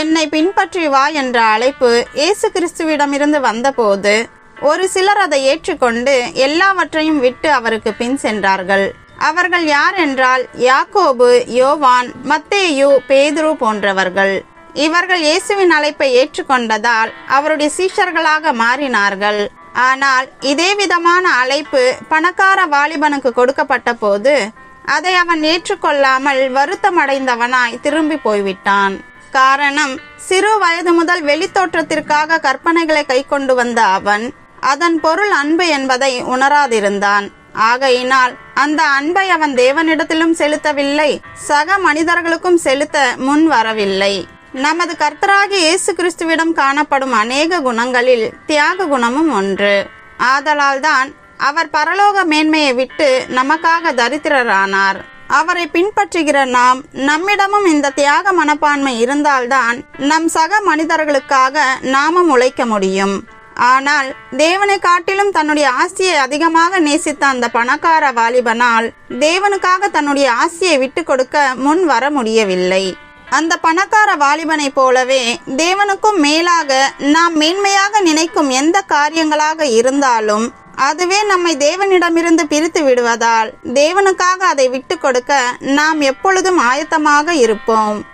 என்னை பின்பற்றி வா என்ற அழைப்பு இயேசு கிறிஸ்துவிடமிருந்து வந்தபோது ஒரு சிலர் அதை ஏற்றுக்கொண்டு எல்லாவற்றையும் விட்டு அவருக்கு பின் சென்றார்கள். அவர்கள் யார் என்றால் யாக்கோபு யோவான் மத்தேயு பேதுரு போன்றவர்கள். இவர்கள் இயேசுவின் அழைப்பை ஏற்றுக்கொண்டதால் அவருடைய சீஷர்களாக மாறினார்கள். ஆனால் இதே விதமான அழைப்பு பணக்கார வாலிபனுக்கு கொடுக்கப்பட்ட போது அதை அவன் ஏற்றுக்கொள்ளாமல் வருத்தமடைந்தவனாய் திரும்பி போய்விட்டான். காரணம் சிறு வயது முதல் வெளித்தோற்றத்திற்காக கற்பனைகளை கைக்கொண்டு வந்த அவன் அதன் பொருள் அன்பு என்பதை உணராதிருந்தான். ஆகையினால் அந்த அன்பை அவன் தேவனிடத்திலும் செலுத்தவில்லை சக மனிதர்களுக்கும் செலுத்த முன் வரவில்லை. நமது கர்த்தராகி இயேசு கிறிஸ்துவிடம் காணப்படும் அநேக குணங்களில் தியாக குணமும் ஒன்று. ஆதலால்தான் அவர் பரலோக மேன்மையை விட்டு நமக்காக தரித்திரரானார். அவரை பின்பற்றுகிற நாம் நம்மிடமும் இந்த தியாக மனப்பான்மை இருந்தால்தான் நம் சக மனிதர்களுக்காக நாமும் உழைக்க முடியும். ஆனால் தேவனை காட்டிலும் தன்னுடைய ஆசியை அதிகமாக நேசித்த அந்த பணக்கார வாலிபனால் தேவனுக்காக தன்னுடைய ஆசியை விட்டு கொடுக்க முன் வர முடியவில்லை. அந்த பணக்கார வாலிபனை போலவே தேவனுக்கும் மேலாக நாம் மேன்மையாக நினைக்கும் எந்த காரியங்களாக இருந்தாலும் அதுவே நம்மை தேவனிடமிருந்து பிரித்து விடுவதால் தேவனுக்காக அதை விட்டு கொடுக்க நாம் எப்பொழுதும் ஆயத்தமாக இருப்போம்.